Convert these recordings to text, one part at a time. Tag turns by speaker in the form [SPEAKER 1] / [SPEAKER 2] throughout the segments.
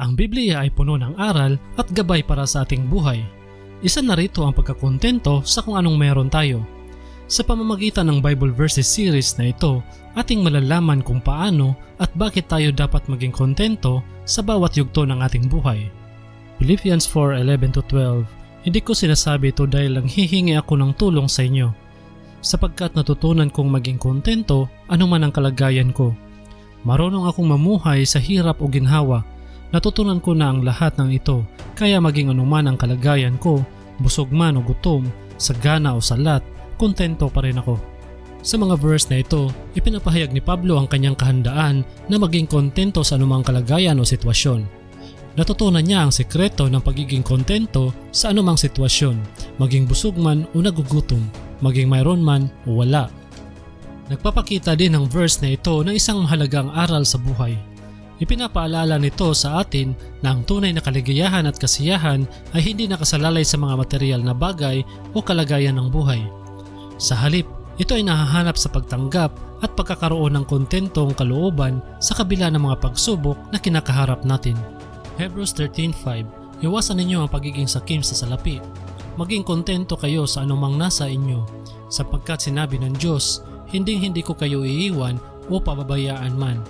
[SPEAKER 1] Ang Biblia ay puno ng aral at gabay para sa ating buhay. Isa na rito ang pagkakontento sa kung anong meron tayo. Sa pamamagitan ng Bible Verses series na ito, ating malalaman kung paano at bakit tayo dapat maging kontento sa bawat yugto ng ating buhay. Philippians 4:11-12 Hindi ko sinasabi ito dahil lang hihingi ako ng tulong sa inyo, sapagkat natutunan kong maging kontento anuman ang kalagayan ko. Marunong akong mamuhay sa hirap o ginhawa. Natutunan ko na ang lahat ng ito, kaya maging anuman ang kalagayan ko, busog man o gutom, sagana o salat, kontento pa rin ako. Sa mga verse na ito, ipinapahayag ni Pablo ang kanyang kahandaan na maging kontento sa anumang kalagayan o sitwasyon. Natutunan niya ang sekreto ng pagiging kontento sa anumang sitwasyon, maging busog man o nagugutom, maging mayroon man o wala. Nagpapakita din ang verse na ito ng isang mahalagang aral sa buhay. Ipinapaalala nito sa atin na ang tunay na kaligayahan at kasiyahan ay hindi nakasalalay sa mga material na bagay o kalagayan ng buhay. Sa halip, ito ay nahahanap sa pagtanggap at pagkakaroon ng kontentong kalooban sa kabila ng mga pagsubok na kinakaharap natin. Hebrews 13.5 Iwasan ninyo ang pagiging sakim sa salapi. Maging kontento kayo sa anumang nasa inyo, sapagkat sinabi ng Diyos, hindi hindi ko kayo iiwan o pababayaan man.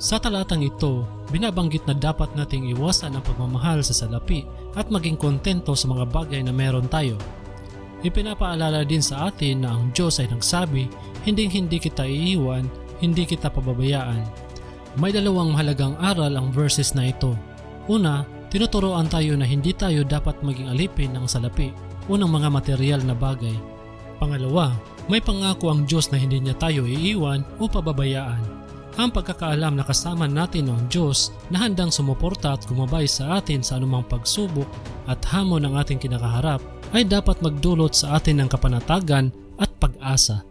[SPEAKER 1] Sa talatang ito, binabanggit na dapat nating iwasan ang pagmamahal sa salapi at maging kontento sa mga bagay na meron tayo. Ipinapaalala din sa atin na ang Diyos ay nagsabi, hindi hindi kita iiwan, hindi kita pababayaan. May dalawang mahalagang aral ang verses na ito. Una, tinuturoan tayo na hindi tayo dapat maging alipin ng salapi o ng mga material na bagay. Pangalawa, may pangako ang Diyos na hindi niya tayo iiwan o pababayaan. Ang pagkakaalam na kasama natin ang Diyos na handang sumuporta at gumabay sa atin sa anumang pagsubok at hamon ng ating kinakaharap ay dapat magdulot sa atin ng kapanatagan at pag-asa.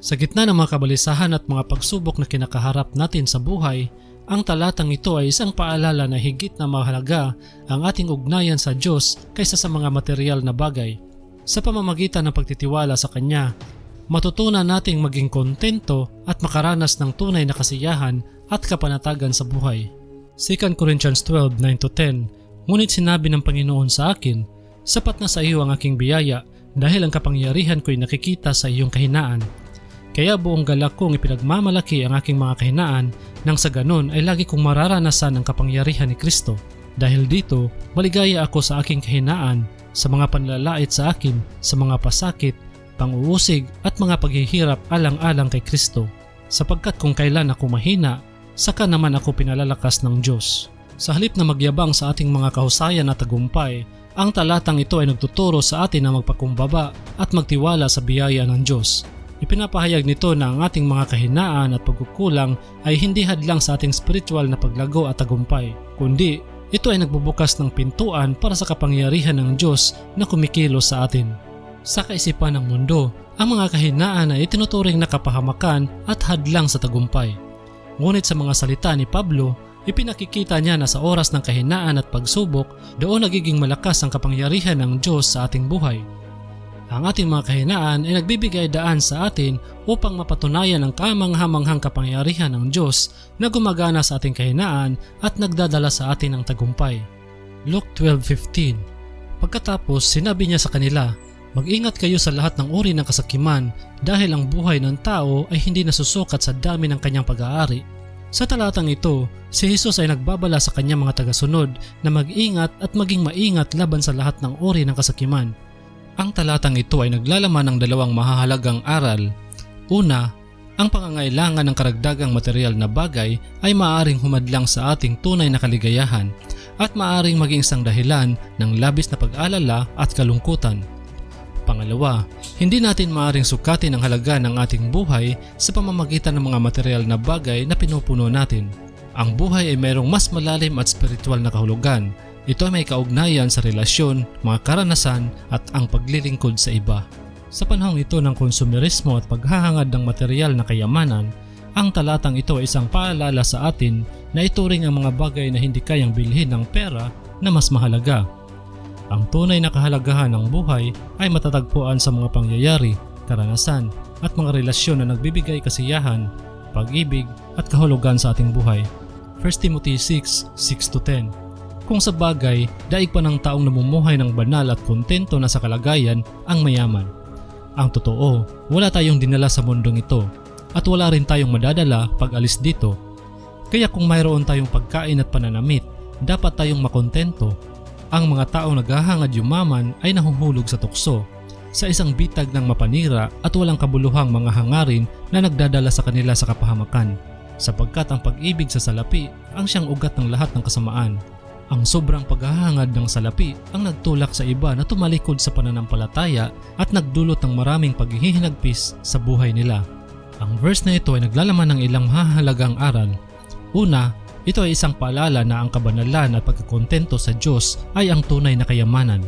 [SPEAKER 1] Sa gitna ng mga kabalisahan at mga pagsubok na kinakaharap natin sa buhay, ang talatang ito ay isang paalala na higit na mahalaga ang ating ugnayan sa Diyos kaysa sa mga material na bagay. Sa pamamagitan ng pagtitiwala sa Kanya, matutunan nating maging kontento at makaranas ng tunay na kasiyahan at kapanatagan sa buhay. 2 Corinthians 12:9-10 Ngunit sinabi ng Panginoon sa akin, Sapat na sa iyo ang aking biyaya dahil ang kapangyarihan ko'y nakikita sa iyong kahinaan. Kaya buong galak kong ipinagmamalaki ang aking mga kahinaan nang sa ganon ay lagi kong mararanasan ang kapangyarihan ni Kristo. Dahil dito, maligaya ako sa aking kahinaan, sa mga panlalait sa akin, sa mga pasakit, panguusig at mga paghihirap alang-alang kay Kristo. Sapagkat kung kailan ako mahina, saka naman ako pinalalakas ng Diyos. Sa halip na magyabang sa ating mga kahusayan at tagumpay, ang talatang ito ay nagtuturo sa atin na magpakumbaba at magtiwala sa biyaya ng Diyos. Ipinapahayag nito na ang ating mga kahinaan at pagkukulang ay hindi hadlang sa ating spiritual na paglago at tagumpay, kundi ito ay nagbubukas ng pintuan para sa kapangyarihan ng Diyos na kumikilos sa atin. Sa kaisipan ng mundo, ang mga kahinaan ay itinuturing na kapahamakan at hadlang sa tagumpay. Ngunit sa mga salita ni Pablo, ipinakikita niya na sa oras ng kahinaan at pagsubok, doon nagiging malakas ang kapangyarihan ng Diyos sa ating buhay. Ang ating mga kahinaan ay nagbibigay daan sa atin upang mapatunayan ang kamanghamanghang kapangyarihan ng Diyos na gumagana sa ating kahinaan at nagdadala sa atin ng tagumpay. Luke 12.15 Pagkatapos sinabi niya sa kanila, Mag-ingat kayo sa lahat ng uri ng kasakiman dahil ang buhay ng tao ay hindi nasusukat sa dami ng kanyang pag-aari. Sa talatang ito, si Jesus ay nagbabala sa kanyang mga tagasunod na mag-ingat at maging maingat laban sa lahat ng uri ng kasakiman. Ang talatang ito ay naglalaman ng dalawang mahahalagang aral. Una, ang pangangailangan ng karagdagang material na bagay ay maaaring humadlang sa ating tunay na kaligayahan at maaaring maging isang dahilan ng labis na pag-alala at kalungkutan. Pangalawa, hindi natin maaaring sukatin ang halaga ng ating buhay sa pamamagitan ng mga material na bagay na pinupuno natin. Ang buhay ay mayroong mas malalim at spiritual na kahulugan. Ito ay may kaugnayan sa relasyon, mga karanasan at ang paglilingkod sa iba. Sa panahong ito ng konsumerismo at paghahangad ng material na kayamanan, ang talatang ito ay isang paalala sa atin na ituring ang mga bagay na hindi kayang bilhin ng pera na mas mahalaga ang tunay na kahalagahan ng buhay ay matatagpuan sa mga pangyayari, karanasan at mga relasyon na nagbibigay kasiyahan, pag-ibig at kahulugan sa ating buhay. 1 Timothy 6, 6-10 Kung sa bagay, daig pa ng taong namumuhay ng banal at kontento na sa kalagayan ang mayaman. Ang totoo, wala tayong dinala sa mundong ito at wala rin tayong madadala pag alis dito. Kaya kung mayroon tayong pagkain at pananamit, dapat tayong makontento. Ang mga taong naghahangad yumaman ay nahuhulog sa tukso, sa isang bitag ng mapanira at walang kabuluhang mga hangarin na nagdadala sa kanila sa kapahamakan, sapagkat ang pag-ibig sa salapi ang siyang ugat ng lahat ng kasamaan. Ang sobrang paghahangad ng salapi ang nagtulak sa iba na tumalikod sa pananampalataya at nagdulot ng maraming paghihinagpis sa buhay nila. Ang verse na ito ay naglalaman ng ilang mahalagang aral. Una, ito ay isang paalala na ang kabanalan at pagkakontento sa Diyos ay ang tunay na kayamanan.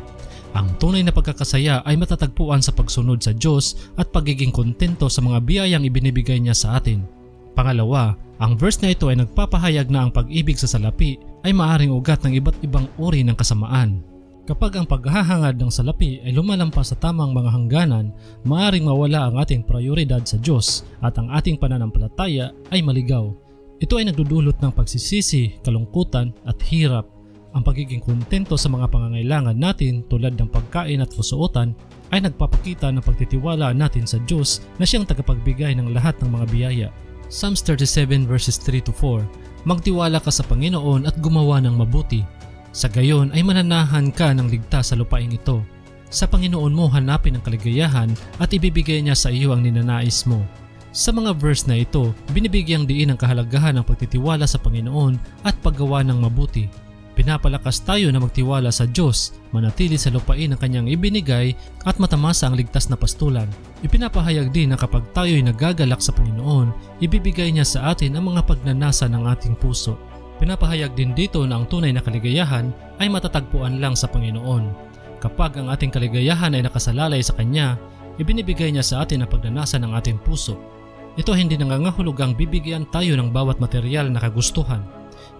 [SPEAKER 1] Ang tunay na pagkakasaya ay matatagpuan sa pagsunod sa Diyos at pagiging kontento sa mga biyayang ibinibigay niya sa atin. Pangalawa, ang verse na ito ay nagpapahayag na ang pag-ibig sa salapi ay maaring ugat ng iba't ibang uri ng kasamaan. Kapag ang paghahangad ng salapi ay lumalampas sa tamang mga hangganan, maaring mawala ang ating prioridad sa Diyos at ang ating pananampalataya ay maligaw. Ito ay nagdudulot ng pagsisisi, kalungkutan at hirap ang pagiging kontento sa mga pangangailangan natin tulad ng pagkain at susuotan ay nagpapakita ng pagtitiwala natin sa Diyos na siyang tagapagbigay ng lahat ng mga biyaya. Psalms 37 verses 3 to 4 Magtiwala ka sa Panginoon at gumawa ng mabuti. Sa gayon ay mananahan ka ng ligtas sa lupaing ito. Sa Panginoon mo hanapin ang kaligayahan at ibibigay niya sa iyo ang ninanais mo. Sa mga verse na ito, binibigyang diin ang kahalagahan ng pagtitiwala sa Panginoon at paggawa ng mabuti. Pinapalakas tayo na magtiwala sa Diyos, manatili sa lupain ang kanyang ibinigay at matamasa ang ligtas na pastulan. Ipinapahayag din na kapag tayo ay nagagalak sa Panginoon, ibibigay niya sa atin ang mga pagnanasa ng ating puso. Pinapahayag din dito na ang tunay na kaligayahan ay matatagpuan lang sa Panginoon. Kapag ang ating kaligayahan ay nakasalalay sa Kanya, ibinibigay niya sa atin ang pagnanasa ng ating puso. Ito hindi nangangahulugang bibigyan tayo ng bawat material na kagustuhan,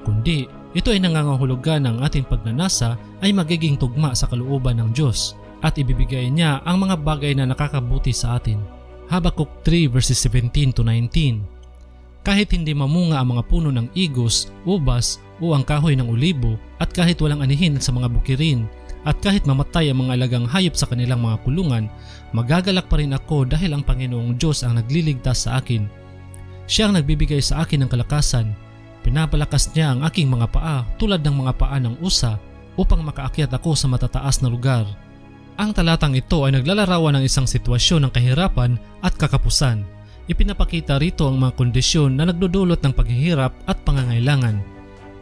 [SPEAKER 1] kundi ito ay nangangahulugan ng ating pagnanasa ay magiging tugma sa kalooban ng Diyos at ibibigay niya ang mga bagay na nakakabuti sa atin. Habakuk 3 verses 17 to 19 Kahit hindi mamunga ang mga puno ng igos, ubas o ang kahoy ng ulibo at kahit walang anihin sa mga bukirin at kahit mamatay ang mga alagang hayop sa kanilang mga kulungan, magagalak pa rin ako dahil ang Panginoong Diyos ang nagliligtas sa akin. Siya ang nagbibigay sa akin ng kalakasan Pinapalakas niya ang aking mga paa tulad ng mga paa ng usa upang makaakyat ako sa matataas na lugar. Ang talatang ito ay naglalarawan ng isang sitwasyon ng kahirapan at kakapusan. Ipinapakita rito ang mga kondisyon na nagdudulot ng paghihirap at pangangailangan.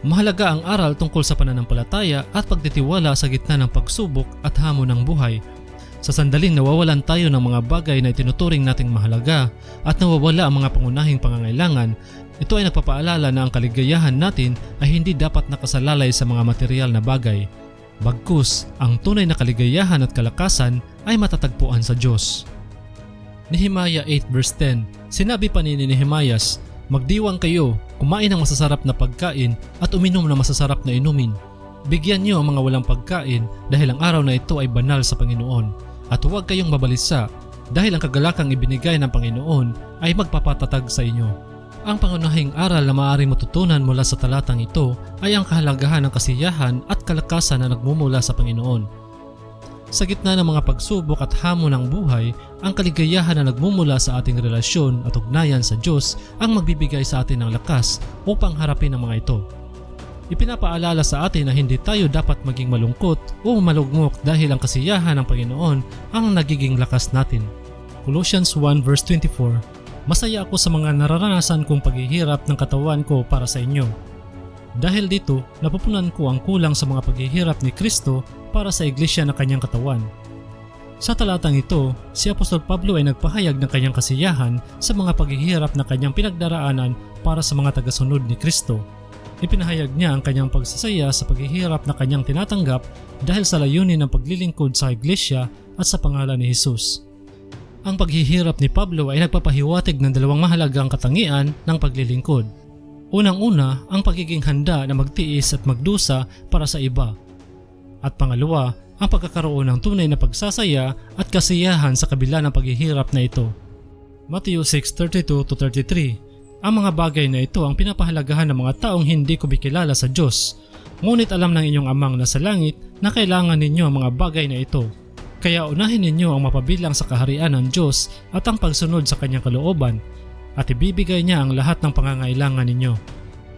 [SPEAKER 1] Mahalaga ang aral tungkol sa pananampalataya at pagtitiwala sa gitna ng pagsubok at hamon ng buhay. Sa sandaling nawawalan tayo ng mga bagay na itinuturing nating mahalaga at nawawala ang mga pangunahing pangangailangan, ito ay nagpapaalala na ang kaligayahan natin ay hindi dapat nakasalalay sa mga material na bagay. Bagkus, ang tunay na kaligayahan at kalakasan ay matatagpuan sa Diyos. Nehemiah 8 verse 10 Sinabi pa ni Nehemias, Magdiwang kayo, kumain ng masasarap na pagkain at uminom ng masasarap na inumin. Bigyan niyo ang mga walang pagkain dahil ang araw na ito ay banal sa Panginoon at huwag kayong mabalisa dahil ang kagalakang ibinigay ng Panginoon ay magpapatatag sa inyo. Ang pangunahing aral na maaaring matutunan mula sa talatang ito ay ang kahalagahan ng kasiyahan at kalakasan na nagmumula sa Panginoon. Sa gitna ng mga pagsubok at hamon ng buhay, ang kaligayahan na nagmumula sa ating relasyon at ugnayan sa Diyos ang magbibigay sa atin ng lakas upang harapin ang mga ito. Ipinapaalala sa atin na hindi tayo dapat maging malungkot o malugmok dahil ang kasiyahan ng Panginoon ang nagiging lakas natin. Colossians 1 verse 24 Masaya ako sa mga nararanasan kong paghihirap ng katawan ko para sa inyo. Dahil dito, napupunan ko ang kulang sa mga paghihirap ni Kristo para sa iglesia na kanyang katawan. Sa talatang ito, si Apostol Pablo ay nagpahayag ng kanyang kasiyahan sa mga paghihirap na kanyang pinagdaraanan para sa mga tagasunod ni Kristo. Ipinahayag niya ang kanyang pagsasaya sa paghihirap na kanyang tinatanggap dahil sa layunin ng paglilingkod sa iglesia at sa pangalan ni Jesus. Ang paghihirap ni Pablo ay nagpapahiwatig ng dalawang mahalagang katangian ng paglilingkod. Unang-una, ang pagiging handa na magtiis at magdusa para sa iba. At pangalawa, ang pagkakaroon ng tunay na pagsasaya at kasiyahan sa kabila ng paghihirap na ito. Matthew 6:32 33 Ang mga bagay na ito ang pinapahalagahan ng mga taong hindi kumikilala sa Diyos. Ngunit alam ng inyong amang nasa langit na kailangan ninyo ang mga bagay na ito. Kaya unahin ninyo ang mapabilang sa kaharian ng Diyos at ang pagsunod sa kanyang kalooban at ibibigay niya ang lahat ng pangangailangan ninyo.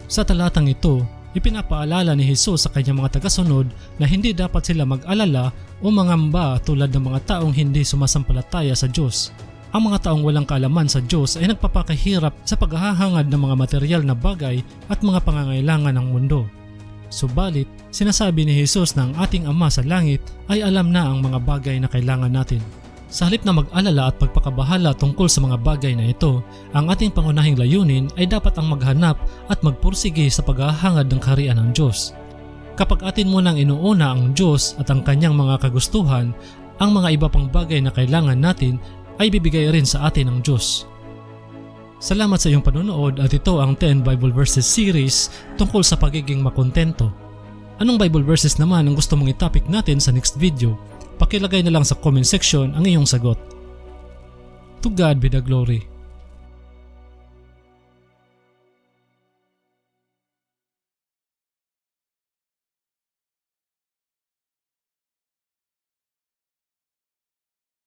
[SPEAKER 1] Sa talatang ito, ipinapaalala ni Jesus sa kanyang mga tagasunod na hindi dapat sila mag-alala o mangamba tulad ng mga taong hindi sumasampalataya sa Diyos. Ang mga taong walang kaalaman sa Diyos ay nagpapakahirap sa paghahangad ng mga material na bagay at mga pangangailangan ng mundo. Subalit, sinasabi ni Jesus na ang ating Ama sa langit ay alam na ang mga bagay na kailangan natin. Sa halip na mag-alala at pagpakabahala tungkol sa mga bagay na ito, ang ating pangunahing layunin ay dapat ang maghanap at magpursige sa paghahangad ng kaharian ng Diyos. Kapag atin mo nang inuuna ang Diyos at ang kanyang mga kagustuhan, ang mga iba pang bagay na kailangan natin ay bibigay rin sa atin ng Diyos. Salamat sa iyong panonood at ito ang 10 Bible Verses series tungkol sa pagiging makontento. Anong Bible verses naman ang gusto mong itopic natin sa next video? Pakilagay na lang sa comment section ang iyong sagot. To God be the glory.